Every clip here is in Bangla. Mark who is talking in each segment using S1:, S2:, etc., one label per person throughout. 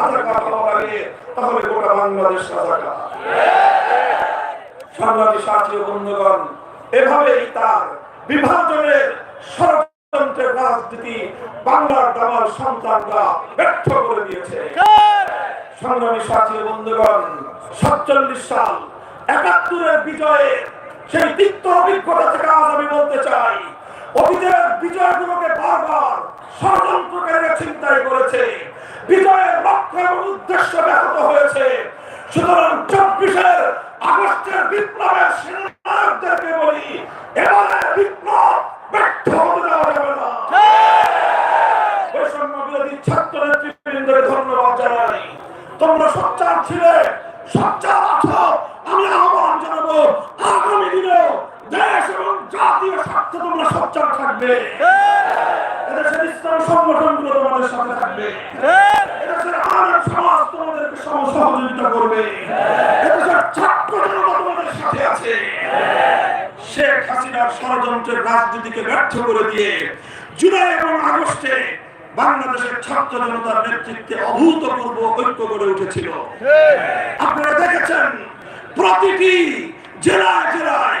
S1: তাহলে গোটা বাংলাদেশ রাজাকার সংগ্রামী সাথী বন্ধুগণ এভাবেই তার বিভাজনের ষড়যন্ত্রের রাজনীতি বাংলার দামাল সন্তানরা ব্যর্থ করে দিয়েছে সংগ্রামী সাথী বন্ধুগণ সাতচল্লিশ সাল, একাত্তরের বিজয়ে সেই তিক্ত অভিজ্ঞতা থেকে আজ আমি বলতে চাই অতীতের বিজয়গুলোকে বারবার ষড়যন্ত্রকারীরা চিন্তাই করেছে। বিজয়ের লক্ষ্য এবং উদ্দেশ্য ব্যাহত হয়েছে। সুতরাং চব্বিশের আগস্টের বিপ্লবের সেনানায়কদেরকে বলি, এবারে বিপ্লব ব্যর্থ হতে দেওয়া যাবে না। বৈষম্য বিরোধী ছাত্র নেতৃবৃন্দকে ধন্যবাদ জানাই। তোমরা সোচ্চার ছিলে, সোচ্চার আছো আমি আহ্বান জানাব, আগামী দিনে দেশ এবং স্বার্থে তোমরা সোচ্চার থাকবে। এদেশের ইসলাম তোমাদের সাথে থাকবে। এদেশের সমাজ তোমাদেরকে সহযোগিতা করবে। এদেশের ছাত্র জনতা তোমাদের সাথে আছে। শেখ হাসিনার ষড়যন্ত্রের রাজনীতিকে ব্যর্থ করে দিয়ে জুলাই এবং আগস্টে বাংলাদেশের ছাত্র জনতার নেতৃত্বে অভূতপূর্ব ঐক্য গড়ে উঠেছিল। আপনারা দেখেছেন, প্রতিটি জেলায় জেলায়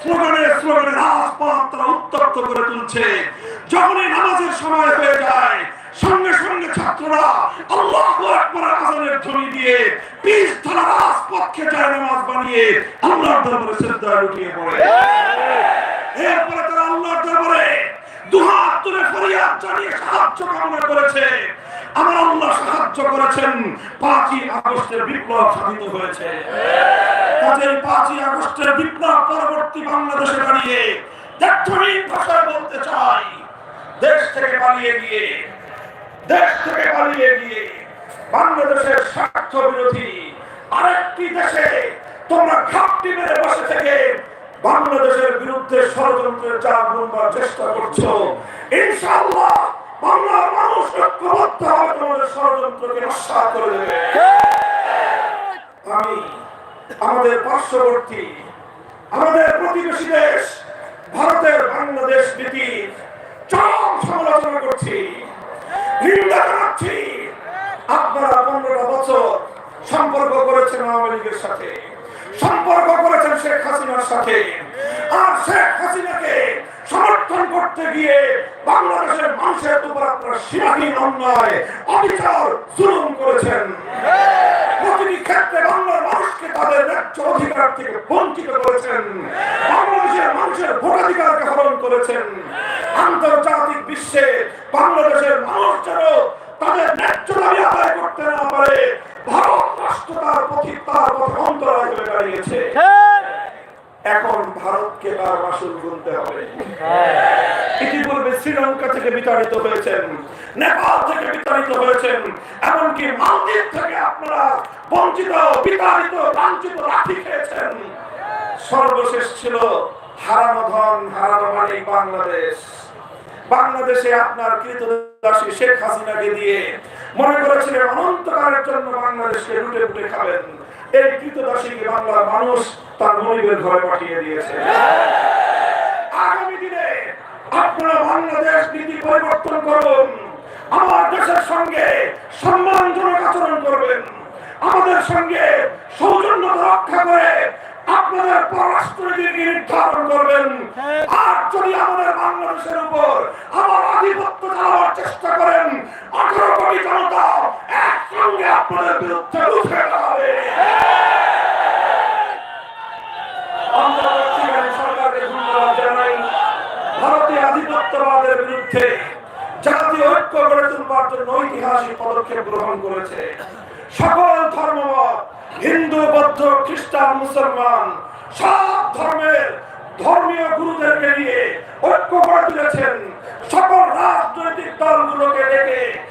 S1: স্লোগানে স্লোগানে রাজপথ তারা উত্তপ্ত করে তুলছে। যখনই নামাজের সময় হয়ে যায়, সঙ্গে সঙ্গে ছাত্ররা আল্লাহ আকবর আজানের ধ্বনি দিয়ে পিস ধারা রাজপথকে যায় নামাজ বানিয়ে আল্লাহর দরবারে শ্রদ্ধা লুটিয়ে পড়ে। এরপরে তারা আল্লাহর দরবারে দুহাত তুলে ফরিয়াদ জানিয়ে সাহায্য কামনা করেছে। আমার আল্লাহ সাহায্য করেছেন। পাঁচই আগস্টের বিপ্লব সাধিত হয়েছে। কাজেই পাঁচই আগস্টের বিপ্লব পরবর্তী বাংলাদেশে দাঁড়িয়ে ভাষায় বলতে চাই। দেশ থেকে পালিয়ে গিয়ে, দেশ থেকে পালিয়ে গিয়ে বাংলাদেশের স্বার্থ বিরোধী আরেকটি দেশে তোমরা ঘাপটি মেরে বসে থেকে বাংলাদেশের বিরুদ্ধে ষড়যন্ত্রের চাপ চেষ্টা করছ। ইনশাআল্লাহ বাংলার মানুষ ঐক্যবদ্ধ হবে তোমাদের ষড়যন্ত্রকে নস্বাত করে দেবে। আমি, আমাদের পার্শ্ববর্তী, আমাদের প্রতিবেশী দেশ, ভারতের বাংলাদেশ নীতির চরম সমালোচনা করছি, নিন্দা জানাচ্ছি। আপনারা পনেরোটা বছর সম্পর্ক করেছেন আওয়ামী লীগের সাথে, সম্পর্ক করেছেন শেখ হাসিনার সাথে। আর শেখ হাসিনাকে সমর্থন করতে গিয়ে বাংলাদেশের মানুষের উপর আপনারা সীমাহীন অন্যায় অবিচার জুলুম করেছেন। প্রতিটি ক্ষেত্রে বাংলার মানুষকে তাদের ন্যায্য অধিকার থেকে বঞ্চিত করেছেন। বাংলাদেশের মানুষের ভোটাধিকারকে হরণ করেছেন। আন্তর্জাতিক বিশ্বে বাংলাদেশের মানুষ যেন তাদের ন্যায্য দাবি আদায় করতে না পারে, ভারত রাষ্ট্র তার পথিক, তার পথে অন্তরায় হয়ে দাঁড়িয়েছে। এখন ভারতকে তার মাসুল গুনতে হবে। ইতিপূর্বে শ্রীলঙ্কা থেকে বিতাড়িত হয়েছেন নেপাল থেকে বিতাড়িত হয়েছেন এমনকি মালদ্বীপ থেকে আপনারা বঞ্চিত বিতাড়িত লাঞ্ছিত লাঠি খেয়েছেন। সর্বশেষ ছিল হারানো ধন হারানো মালিক বাংলাদেশ। বাংলাদেশে আপনার কৃতদাসী শেখ হাসিনাকে দিয়ে মনে করেছিলেন অনন্তকালের জন্য বাংলাদেশকে লুটে লুটে খাবেন। এই কৃতদাসীকে বাংলার মানুষ তার গরিবের ঘরে পাঠিয়ে দিয়েছে। আগামী দিনে আপনারা বাংলাদেশ নীতি পরিবর্তন করুন। আমার দেশের সঙ্গে সম্মানজনক আচরণ করবেন। আমাদের সঙ্গে সৌজন্যতা রক্ষা করে আপনাদের পররাষ্ট্রনীতি নির্ধারণ করবেন। আর যদি আমাদের বাংলাদেশের উপর আবার আধিপত্য চালাবার চেষ্টা করেন আঠারো কোটি জনতা একসঙ্গে আপনাদের বিরুদ্ধে উঠে দাঁড়াবে ভারতীয় আধিপত্যবাদের বিরুদ্ধে জাতীয় ঐক্য গড়ে তুলবার জন্য ঐতিহাসিক পদক্ষেপ গ্রহণ করেছে। সকল ধর্মমত হিন্দু, বৌদ্ধ, খ্রিস্টান, মুসলমান, সব ধর্মের ধর্মীয় গুরুদেরকে নিয়ে ঐক্য করে তুলেছেন। সকল রাজনৈতিক দলগুলো